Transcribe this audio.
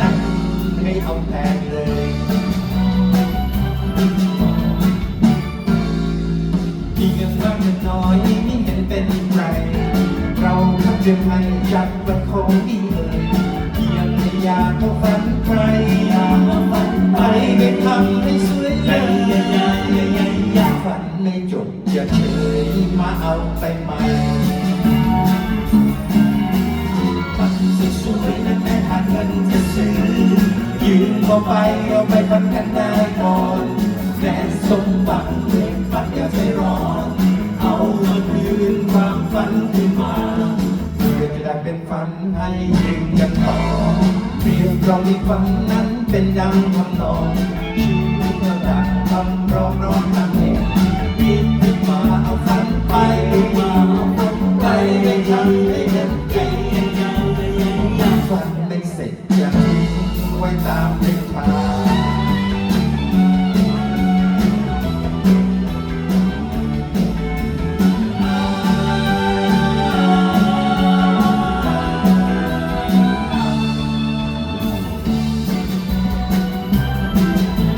นั้นไม่เอาแพงเลยมีเงินมากเงินน้อยไม่เห็นเป็นไร เราทำจะไม่จัดประคงดีเอ่ยเพียงไม่อยากเขาฝันใครอยากเข้าฝันไปไปทำให้สวยเลยอยากฝันไม่จบอย่าเฉยมาเอาไปใหม่ ยืมก็ไปเอาไปพันกันได้ก่อนแดนสมหวังเด็กฝันอย่าใจร้อน เอามาคืนความฝันขึ้นมาเพื่อจะได้เป็นฝันให้ยืนกันต่อเรียกร้องอีฝันนั้นเป็นดังคำนองชื่อเมื่อรักคำร้องร้องทางเองรีบขึ้นมาเอาฝันไปมาเอาฝันไปให้ทำให้เดินไกลยังฝันไม่เสร็จยัง ไว้ตามเส้นทาง